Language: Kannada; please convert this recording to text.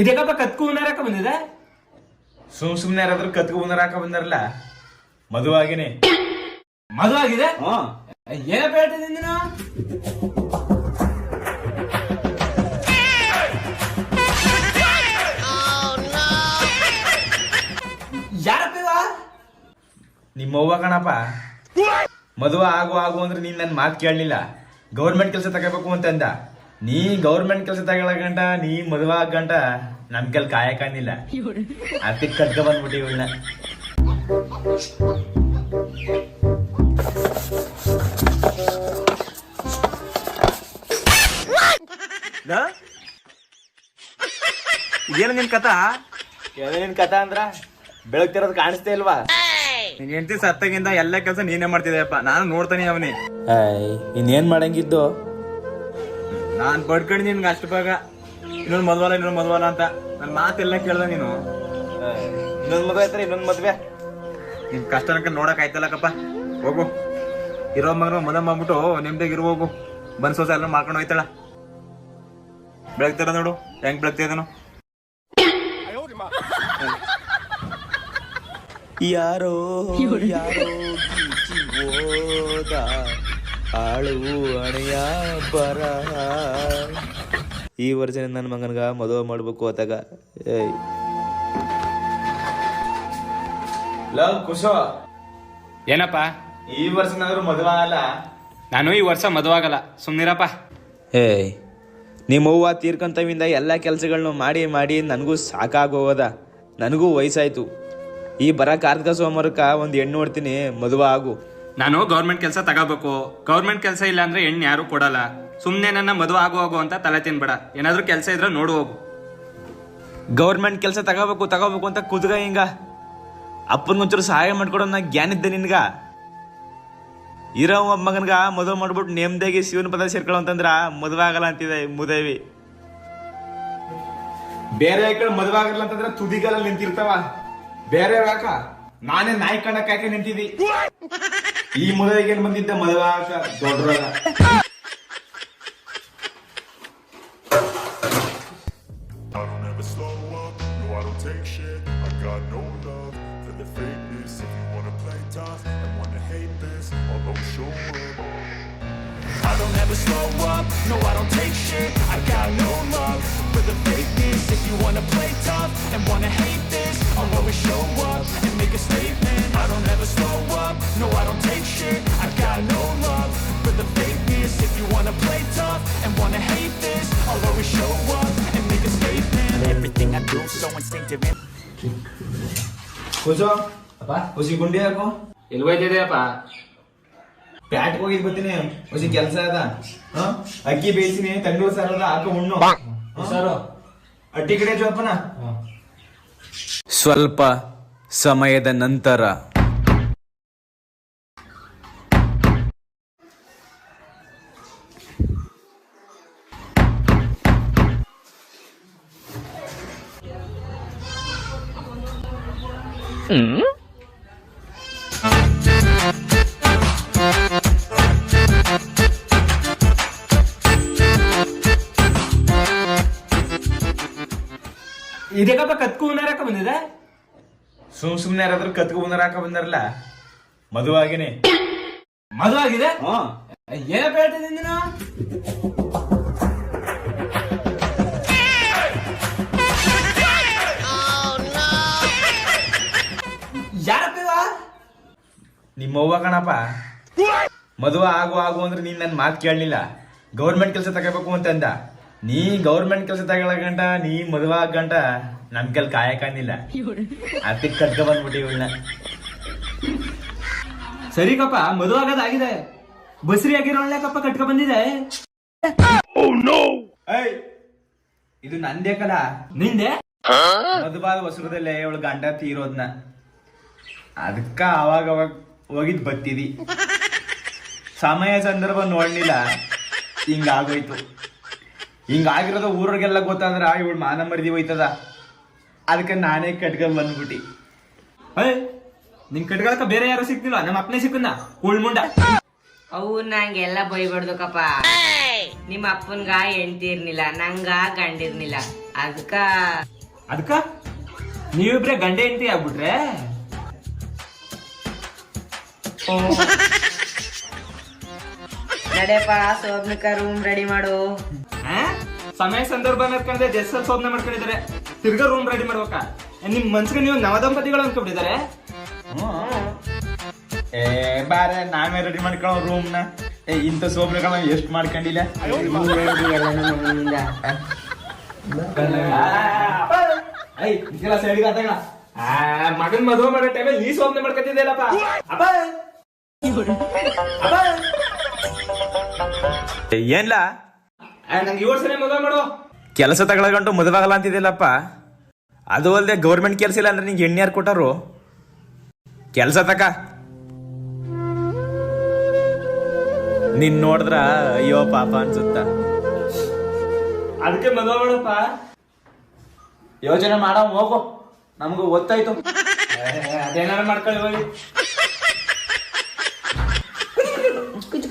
ಇದಕ್ಕಪ್ಪ ಕತ್ಕು ಉನ್ನಾರಕ ಬಂದಿದೆ? ಸುಮ್ ಸುಮ್ನೆ ಯಾರಾದ್ರೂ ಕತ್ಕು ಬಂದರಾಕ ಬಂದಾರಲ್ಲ? ಮದುವಾಗಿನೇ. ಮದುವಾಗಿದೆ ಏನಪ್ಪ ಹೇಳ್ತಿದ್ದೀನಿ ನೀನು? ನಿಮ್ಮ ಅವ್ವ ಕಣಪ್ಪ. ಮದುವೆ ಆಗು ಆಗು ಅಂದ್ರೆ ನೀನ್ ನನ್ ಮಾತು ಕೇಳಲಿಲ್ಲ. ಗೌರ್ಮೆಂಟ್ ಕೆಲಸ ತಗೋಬೇಕು ಅಂತಂದ ನೀ ಗೌರ್ಮೆಂಟ್ ಕೆಲಸ ತಗೊಳ ಗಂಟ ನೀ ಮದುವೆ ಆಗ ಗಂಟ ನಮ್ ಕೆಲ್ ಕಾಯಕಾನಿಲ್ಲ ಅದಕ್ಕೆ ಕಟ್ಕ ಬಂದ್ಬಿಟ್ಟಿ ಇವಳನ್ನ. ಇದೇನು ನಿನ್ ಕಥಾ? ನಿನ್ ಕಥಾ ಅಂದ್ರ? ಬೆಳಗ್ತಿರೋದು ಕಾಣಿಸ್ತೇ ಇಲ್ವಾ? ನಿನ್ ಹೆಂಡತಿ ಸತ್ತಾಗಿಂದ ಎಲ್ಲ ಕೆಲಸ ನೀನೇ ಮಾಡ್ತಿದ್ದೆಪ್ಪ ನಾನು ನೋಡ್ತಾನೆ ಅವನಿ. ಇನ್ನೇನ್ ಮಾಡಂಗಿದ್ದು? ನಾನ್ ಬಡ್ಕಂಡು ನಿನ್ಗೆ ಅಷ್ಟು ಭಾಗ. ಇನ್ನೊಂದು ಮದ್ವಲ್ಲ ಇನ್ನೊಂದು ಮದ್ವಲ್ಲ ಅಂತ. ನನ್ನ ಮಾತೆಲ್ಲ ಕೇಳ್ದ ನೀನು. ಇನ್ನೊಂದು ಮದ್ವೆ ಆಯ್ತಾರೆ ಇನ್ನೊಂದು ಮದ್ವೆ. ನಿನ್ ಕಷ್ಟ ನೋಡಕ್ ಆಯ್ತಲ್ಲಕಪ್ಪ. ಹೋಗು. ಇರೋ ಮಗನ ಮದ ಮಾಡ್ಬಿಟ್ಟು ನಿಮ್ದಾಗ ಇರು ಹೋಗು. ಬನ್ಸೋಸ ಎಲ್ಲ ಮಾಡ್ಕೊಂಡು ಹೋಯ್ತಾಳ. ಬೆಳಗ್ತಾರ ನೋಡು ಹೆಂಗ್ ಬೆಳಗ್ತಿದನು. ಯಾರೋ ಯಾರೋ ಗೀಚಿ ಹೋದ ಆಳು ಅಣೆಯ ಬರ. ಈ ವರ್ಷ ನನ್ನ ಮಗನ್ಗ ಮದುವೆ ಮಾಡ್ಬೇಕು ಅತ್ತಾಗ ಏಯ್. ಲವ್ ಕುಶೋ. ಏನಪ್ಪ? ಈ ವರ್ಷನಾದ್ರೂ ಮದುವೆ ಆಗಲ್ಲ? ನಾನು ಈ ವರ್ಷ ಮದುವಾಗಲ್ಲ ಸುಮ್ನಿರಪ್ಪ. ಏಯ್. ನಿಮ್ಮ ಅವ್ವ ತೀರ್ಕೊಂತವಿಂದ ಎಲ್ಲ ಕೆಲಸಗಳನ್ನು ಮಾಡಿ ಮಾಡಿ ನನಗೂ ಸಾಕಾಗೋದ. ನನಗೂ ವಯಸ್ಸಾಯ್ತು. ಈ ಬರ ಕಾರ್ತಿಕ ಸೋಮವಾರಕ್ಕ ಒಂದು ಹೆಣ್ಣು ನೋಡ್ತೀನಿ ಮದುವೆ ಆಗು. ನಾನು ಗೌರ್ಮೆಂಟ್ ಕೆಲಸ ತಗೋಬೇಕು. ಗೌರ್ಮೆಂಟ್ ಕೆಲಸ ಇಲ್ಲ ಅಂದ್ರೆ ಹೆಣ್ಣು ಯಾರು ಕೊಡಲ್ಲ. ಸುಮ್ಮನೆ ನನ್ನ ಮದುವೆ ಆಗು ಹೋಗು ಅಂತ ತಲೆ ತಿನ್ಬೇಡ. ಏನಾದರೂ ಕೆಲಸ ಇದ್ರೆ ನೋಡು ಹೋಗು. ಗೌರ್ಮೆಂಟ್ ಕೆಲಸ ತಗೋಬೇಕು ತಗೋಬೇಕು ಅಂತ ಕುದ್ಗ ಹಿಂಗ. ಅಪ್ಪನಿಗೊಂಚೂರು ಸಹಾಯ ಮಾಡ್ಕೊಡೋ ನಾ ಜ್ಞಾನ ಇದ್ದೆ ನಿನ್ಗ. ಇರೋ ಒಬ್ಬ ಮಗನ್ಗ ಮದುವೆ ಮಾಡ್ಬಿಟ್ಟು ನೇಮ್ದಾಗಿ ಶಿವನ ಪದ ಸೇರ್ಕೊಳ್ಳೋ ಅಂತಂದ್ರ ಮದುವೆ ಆಗಲ್ಲ ಅಂತಿದೆ ಮುದೇವಿ. ಬೇರೆ ಕಡೆ ಮದುವೆ ಆಗಲ್ಲ ಅಂತಂದ್ರೆ ತುದಿಗಲ್ಲ ನಿಂತಿರ್ತಾವ. ಬೇರೆ ಯಾಕ? ನಾನೇ ನಾಯಿ ಕಣ್ಣಕ್ ಹಾಕಿ ನಿಂತಿದ್ದಿ? ಈ ಮದುವೆಗೆ ಬಂದಿದ್ದ ಮದುವೆ ದೊಡ್ಡ I don't ever no, I wanna play tough and wanna hate this I'll always show up and make a statement Everything I do so instinctive and ಅಪ್ಪ ಹುಸಿ ಗುಂಡಿ ಹಾಕು ಎಲ್ಲಿ ಹೋಯ್ತಿದೆಯಪ್ಪ ಪ್ಯಾಟ್ ಹೋಗಿದ್ ಬರ್ತೀನಿ ಹೊಸಿ ಕೆಲಸ ಅದ ಹ? ಅಕ್ಕಿ ಬೇಯಿಸಿನಿ ತಂಗ್ಳೂರ್ ಸಾರ ಅದ ಹಾಕು ಉಣ್ಣು ಹ? ಅಟ್ಟಿ ಕಡೆ ಜೋಪನ ಸ್ವಲ್ಪ ಸಮಯದ ನಂತರ ಇದಕ್ಕಪ್ಪ ಕತ್ಕು ಉನ್ನಾರಕ ಬಂದಿದೆ? ಸುಮ್ ಸುಮ್ನೆ ಯಾರಾದ್ರೂ ಕತ್ಕ ಬಂದರಾಕ ಬಂದಾರಲ್ಲ? ಮದುವಾಗಿನೇ. ಮದುವಾಗಿದೆ ಏನಪ್ಪ ಹೇಳ್ತಿದ್ದೀನಿ ನೀನು? ಅವ್ವ ಕಣಪ್ಪ ಮದುವೆ ಆಗು ಆಗು ಅಂದ್ರೆ ನೀನ್ ನನ್ ಮಾತು ಕೇಳಲಿಲ್ಲ. ಗೌರ್ಮೆಂಟ್ ಕೆಲಸ ತಗೋಬೇಕು ಅಂತಂದ ನೀ ಗೌರ್ಮೆಂಟ್ ಕೆಲಸ ತಗೊಳ ಗಂಟ ನೀ ಮದುವೆ ಆಗ ಗಂಟ ನಮ್ ಕೆಲ್ ಕಾಯಕಾನಿಲ್ಲ ಅದಕ್ಕೆ ಕಟ್ಕ ಬಂದ್ಬಿಟ್ಟಿ ಇವಳನ್ನ. ಸರಿ ಕಪ್ಪ ಮದುವೆ ಆಗೋದಾಗಿದೆ ಬಸ್ರಿ ಆಗಿರೋಳ್ಯಾಕಪ್ಪ ಕಟ್ಕ ಬಂದಿದೆ. ಏಯ್ ಇದು ನಂದೇ ಕಲ. ನಿಂದೆ? ಮದುವಾದ ಹೊಸದಲ್ಲೇ ಇವಳು ಗಂಡ ತೀರೋದ್ನ. ಅದಕ್ಕ ಅವಾಗ ಅವಾಗ ಹೋಗಿದ್ ಬತ್ತಿದಿ. ಸಮಯ ಸಂದರ್ಭ ನೋಡ್ಲಿಲ್ಲ ಹಿಂಗಾಗೋಯ್ತು. ಹಿಂಗಾಗಿರೋದು ಊರವ್ರಿಗೆಲ್ಲ ಗೊತ್ತಾದ್ರ ಇವಳು ಮಾನ ಮರಿದಿ ಹೋಯ್ತದ. ಅದಕ್ಕೆ ನಾನೇ ಕಟ್ಕೊಂಡ್ ಬಂದ್ಬಿಟ್ಟಿ. ಏಯ್ ನಿನ್ ಕಟ್ಕೊಳಕ ಬೇರೆ ಯಾರು ಸಿಕ್ತಿಲ್ಲ ನಮ್ಮ ಅಪ್ಪನೇ ಸಿಕ್ಕನ್ನ ಉಳ್ಮುಂಡ ಅವು ನಂಗೆಲ್ಲ ಬೈಬಾರ್ದಕ್ಕಪ್ಪ ನಿಮ್ಮ ಅಪ್ಪನ್ಗ ಹೆಂಡ್ತಿ ಇರ್ನಿಲ್ಲ ನಂಗ ಗಂಡಿರ್ನಿಲ್ಲ ಅದಕ್ಕ ಅದಕ್ಕ ನೀವಿಬ್ರೆ ಗಂಡೆ ಹೆಂಡತಿ ಆಗ್ಬಿಟ್ರೆ? ನಡೆಯಪ್ಪ ಸೋಬ್ನಿಕ ರೂಮ್ ರೆಡಿ ಮಾಡು. ಆ? ಸಮಯ ಸಂದರ್ಭ ಅನ್ನೋದ್ಕಂದ್ರೆ ಜಸ್ಟ್ ಶೋಧನೆ ಮಾಡ್ಕೊಂಡಿದ್ದಾರೆ. ತಿರ್ಗಾ ರೂಮ್ ರೆಡಿ ಮಾಡ್ಬೇಕಾ. ನಿಮ್ ಮನ್ಸಿಗೆ ನೀವು ನವದಂಪತಿಗಳು ಅನ್ಕೊಂಡಿದ್ದಾರೆ? ಏ ಬಾರೆ ನಾವೇ ರೆಡಿ ಮಾಡ್ಕೊಳ್ಳೋ ರೂಮ್ನ ಏ ಇಂಥ ಸೋಬ್ನೆಗಳ ಎಷ್ಟ್ ಮಾಡ್ಕೊಂಡಿಲ್ಲ. ಮಗನ್ ಮದುವೆ ಮಾಡೋ ಟೈಮಲ್ಲಿ ನೀ ಸೋಬ್ನೆ ಮಾಡ್ಕೊತಿದ್ದೇಲಪ್ಪ ಅಪ್ಪ! ಏನ್ಲ? ನಂಗೆ ಏಳು ಮದುವೆ ಮಾಡು. ಕೆಲಸ ತಗೊಳಗಂಟು ಮದುವೆ ಆಗಲ್ಲ ಅಂತಿದ್ದಿಲ್ಲಪ್ಪ. ಅದು ಅಲ್ಲದೆ ಗೌರ್ಮೆಂಟ್ ಕೆಲಸ ಇಲ್ಲ ಅಂದ್ರೆ ನಿಂಗೆ ಎಣ್ಣೆ ಯಾರು ಕೊಟ್ಟರು. ಕೆಲಸ ತಕ. ನಿನ್ ನೋಡಿದ್ರ ಅಯ್ಯೋ ಪಾಪ ಅನ್ಸುತ್ತ. ಅದಕ್ಕೆ ಮದುವೆ ಮಾಡಪ್ಪ. ಯೋಚನೆ ಮಾಡ ಹೋಗು. ನಮಗೂ ಗೊತ್ತಾಯ್ತು ಅದೇನಾರ ಮಾಡ್ಕೊಳ್ಳಿ ಹೋಗಿ.